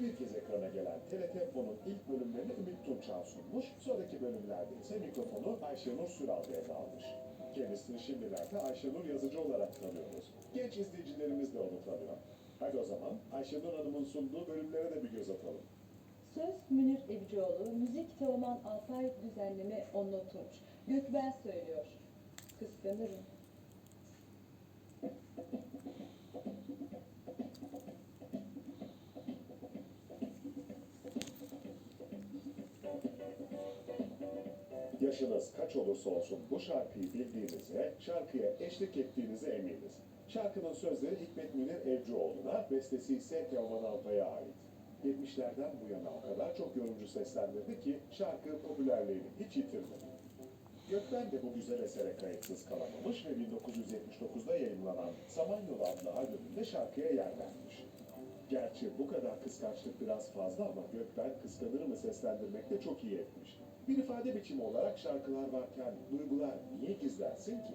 bir kez ekrana gelen TRT Fon'un ilk bölümlerini Ümit Tunçan sunmuş, sonraki bölümlerde ise mikrofonu Ayşenur Süral devralmış. Kendisini şimdilerde Ayşenur Yazıcı olarak tanıyoruz. Genç izleyicilerimiz de onu tanıyor. Hadi o zaman Ayşenur Hanım'ın sunduğu bölümlere de bir göz atalım. Söz Münir Evcioğlu, müzik Teoman Alpay düzenleme Onno Tunç. Gökben söylüyor. Kıskanırım. Yaşınız kaç olursa olsun bu şarkıyı bildiğinize, şarkıya eşlik ettiğinize eminiz. Şarkının sözleri Hikmet Münir Evcioğlu'na, bestesi ise Teoman Alpay'a ait. 70'lerden bu yana o kadar çok yorumcu seslendirdi ki şarkı popülerliğini hiç yitirmedi. Gökben de bu güzel esere kayıtsız kalamamış ve 1979'da yayınlanan Samanyolu adlı albümünde şarkıya yer vermiş. Gerçi bu kadar kıskançlık biraz fazla ama Gökben kıskanır mı seslendirmekte çok iyi etmiş. Bir ifade biçimi olarak şarkılar varken duygular niye gizlensin ki?